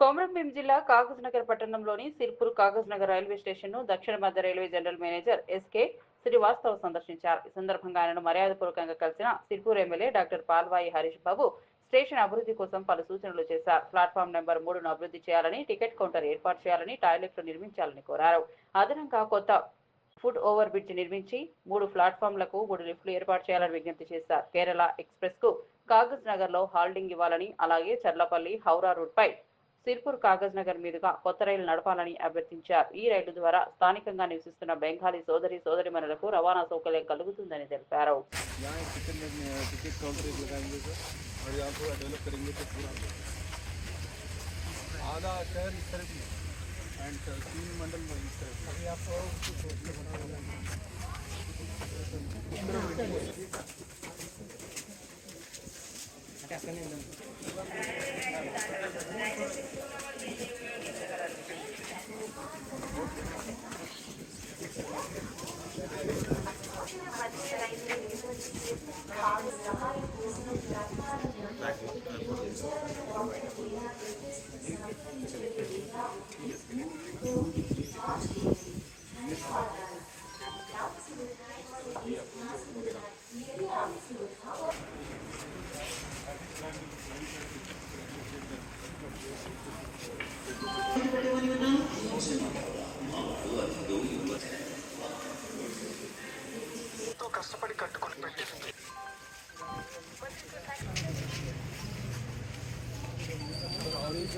కొమరంభీం జిల్లా కాగజ్నగర్ పట్టణంలోని సిర్పూర్ కాగజ్నగర్ రైల్వే స్టేషన్ను దక్షిణ మధ్య railway general manager SK Srivastav సందర్శించారు. ఈ సందర్భంగా ఆయనను మర్యాదపూర్వకంగా కలిసిన Sirpur MLA doctor Palvai Harish Babu station అభివృద్ధి కోసం పలు సూచనలు చేశారు. ప్లాట్ఫామ్ నెంబర్ మూడును అభివృద్ధి చేయాలని టికెట్ కౌంటర్ ఏర్పాటు చేయాలని టాయిలెట్లు నిర్మించాలని కోరారు. అదనంగా కొత్త ఫుడ్ ఓవర్ బ్రిడ్జ్ నిర్మించి మూడు ప్లాట్ఫామ్లకు మూడు లిఫ్ట్లు ఏర్పాటు చేయాలని విజ్ఞప్తి చేశారు. కేరళ ఎక్స్ప్రెస్కు కాగజ్ నగర్లో హాల్డింగ్ ఇవ్వాలని అలాగే చర్లపల్లి హౌరా రూట్ పై సిర్పూర్ కాగజ్ నగర్ మీదుగా కొత్త రైలు నడపాలని అభ్యర్థించారు ఈ రైలు ద్వారా స్థానికంగా నివసిస్తున్న బెంగాలీ సోదరి సోదరిమణులకు రవాణా సౌకర్యం కలుగుతుందని తెలిపారు यहाँ एक टिकट में टिकट काउंटर एक लगाएंगे सर और यहाँ थोड़ा डेवलप करेंगे तो पूरा आधा शहर इस तरफ में एंड तीन मंडल में इस तरफ अभी आप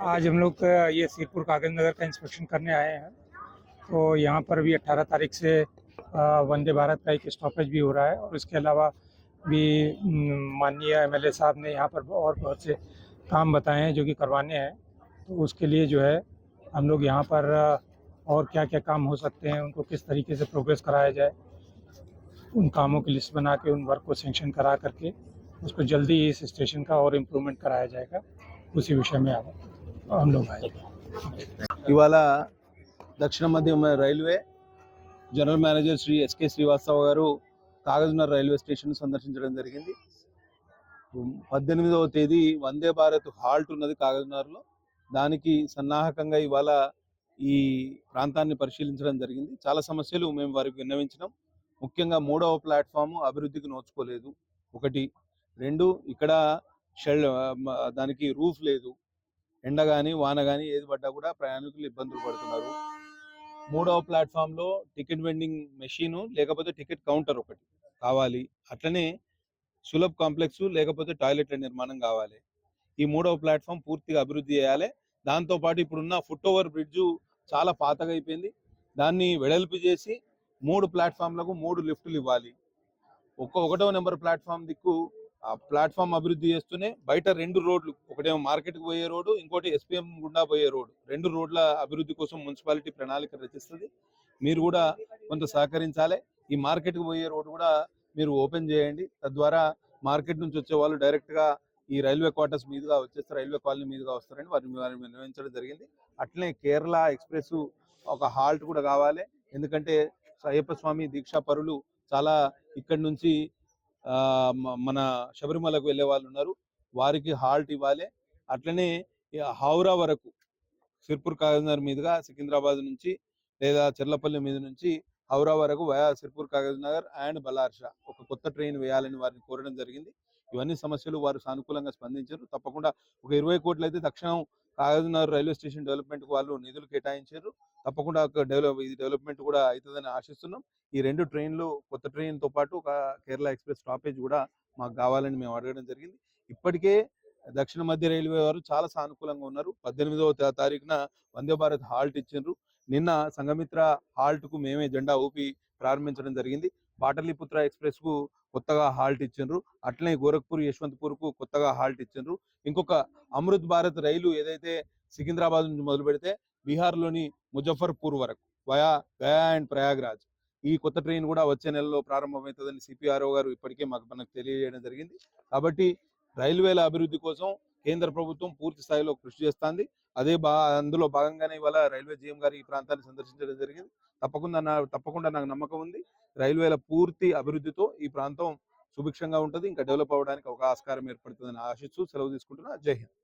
आज हम लोग ये सिरपुर कागज़ नगर का इंस्पेक्शन करने आए हैं। तो यहाँ पर भी 18 तारीख से वंदे भारत का एक स्टॉपेज भी हो रहा है और इसके अलावा भी माननीय एमएलए साहब ने यहाँ पर और बहुत से काम बताए हैं जो कि करवाने हैं। तो उसके लिए जो है, हम लोग यहाँ पर और क्या क्या काम हो सकते हैं, उनको किस तरीके से प्रोग्रेस कराया जाए, उन कामों की लिस्ट बना के, उन वर्क को सेंक्शन करा करके, उसको जल्दी इस स्टेशन का और इम्प्रूवमेंट कराया जाएगा। उसी विषय में आप हम लोग आए ఇవాళ దక్షిణ మధ్య railway general manager Shri S K Srivastav గారు కాగజ్నగర్ రైల్వే స్టేషన్ సందర్శించడం జరిగింది పద్దెనిమిదవ తేదీ వందే భారత్ హాల్ట్ ఉన్నది కాగజ్నగర్లో దానికి సన్నాహకంగా ఇవాళ ఈ ప్రాంతాన్ని పరిశీలించడం జరిగింది చాలా సమస్యలు మేము వారికి విన్నవించినాం ముఖ్యంగా మూడవ ప్లాట్ఫామ్ అభివృద్ధికి నోచుకోలేదు ఒకటి రెండు ఇక్కడ షెల్ దానికి రూఫ్ లేదు ఎండ కానీ వాన కానీ ఏది పడ్డా కూడా ప్రయాణికులు ఇబ్బందులు పడుతున్నారు. మూడవ ప్లాట్ఫామ్లో టికెట్ వెండింగ్ మెషిన్ లేకపోతే టికెట్ కౌంటర్ ఒకటి కావాలి. అట్లనే సులభ్ కాంప్లెక్స్ లేకపోతే టాయిలెట్ల నిర్మాణం కావాలి. ఈ మూడవ ప్లాట్ఫామ్ పూర్తిగా అభివృద్ధి చేయాలి. దాంతో పాటు ఇప్పుడున్న ఫుట్ ఓవర్ బ్రిడ్జ్ చాలా పాతగా అయిపోయింది. దాన్ని వెడల్పు చేసి మూడు ప్లాట్ఫామ్లకు మూడు లిఫ్టులు ఇవ్వాలి. ఒక్క ఒకటో నెంబర్ ప్లాట్ఫామ్ దిక్కు ఆ ప్లాట్ఫామ్ అభివృద్ధి చేస్తూనే బయట రెండు రోడ్లు ఒకటేమో మార్కెట్కి పోయే రోడ్డు ఇంకోటి ఎస్పీఎం గుండా పోయే రోడ్డు. రెండు రోడ్ల అభివృద్ధి కోసం మున్సిపాలిటీ ప్రణాళిక రచిస్తుంది. మీరు కూడా కొంత సహకరించాలి. ఈ మార్కెట్కి పోయే రోడ్డు కూడా మీరు ఓపెన్ చేయండి. తద్వారా మార్కెట్ నుంచి వచ్చే వాళ్ళు డైరెక్ట్గా ఈ రైల్వే క్వార్టర్స్ మీదుగా వచ్చేస్తే రైల్వే కాలనీ మీదుగా వస్తారని వారిని వారిని నిర్వహించడం జరిగింది. అట్లనే కేరళ ఎక్స్ప్రెస్ ఒక హాల్ట్ కూడా కావాలి. ఎందుకంటే అయ్యప్ప స్వామి దీక్షా పరులు చాలా ఇక్కడి నుంచి మన శబరిమలకు వెళ్ళే వాళ్ళు ఉన్నారు. వారికి హాల్ట్ ఇవ్వాలి. అట్లనే హౌరా వరకు సిర్పూర్ కాగజ్నగర్ మీదుగా సికింద్రాబాద్ నుంచి లేదా చెర్లపల్లి మీద నుంచి హౌరా వరకు వయా సిర్పూర్ కాగజ్నగర్ అండ్ బలార్షా ఒక కొత్త ట్రైన్ వేయాలని వారిని కోరడం జరిగింది. ఇవన్నీ సమస్యలు వారు సానుకూలంగా స్పందించారు. తప్పకుండా ఒక ఇరవై కోట్లు అయితే తక్షణం కాగజ్నగర్ రైల్వే స్టేషన్ డెవలప్మెంట్ వాళ్ళు నిధులు కేటాయించారు. తప్పకుండా డెవలప్ ఇది డెవలప్మెంట్ కూడా అవుతుందని ఆశిస్తున్నాం. ఈ రెండు ట్రైన్లు కొత్త ట్రైన్తో పాటు ఒక కేరళ ఎక్స్ప్రెస్ స్టాపేజ్ కూడా మాకు కావాలని మేము అడగడం జరిగింది. ఇప్పటికే దక్షిణ మధ్య రైల్వే వారు చాలా సానుకూలంగా ఉన్నారు. పద్దెనిమిదవ తారీఖున వందే భారత్ హాల్ట్ ఇచ్చిండ్రు. నిన్న సంఘమిత్ర హాల్ట్కు మేమే జెండా ఊపి ప్రారంభించడం జరిగింది. పాటలీపుత్ర ఎక్స్ప్రెస్కు కొత్తగా హాల్ట్ ఇచ్చిండ్రు. అట్లనే గోరఖ్పూర్ యశ్వంత్పూర్కు కొత్తగా హాల్ట్ ఇచ్చిండ్రు. ఇంకొక అమృత్ భారత్ రైలు ఏదైతే సికింద్రాబాద్ నుంచి మొదలు పెడితే బీహార్లోని ముజఫర్పూర్ వరకు వయా గయా అండ్ ప్రయాగ్రాజ్. ఈ కొత్త ట్రైన్ కూడా వచ్చే నెలలో ప్రారంభమవుతుందని సిపిఆర్ఓ గారు ఇప్పటికే మాకు మనకు తెలియజేయడం జరిగింది. కాబట్టి రైల్వేల అభివృద్ధి కోసం కేంద్ర ప్రభుత్వం పూర్తి స్థాయిలో కృషి చేస్తుంది. అదే బా అందులో భాగంగానే ఇవాళ రైల్వే జీఎం గారు ఈ ప్రాంతాన్ని సందర్శించడం జరిగింది. తప్పకుండా నా తప్పకుండా నాకు నమ్మకం ఉంది. రైల్వేల పూర్తి అభివృద్ధితో ఈ ప్రాంతం సుభిక్షంగా ఉంటుంది. ఇంకా డెవలప్ అవ్వడానికి ఒక ఆస్కారం ఏర్పడుతుందని ఆశిస్తూ సెలవు తీసుకుంటున్నా. జై హింద్.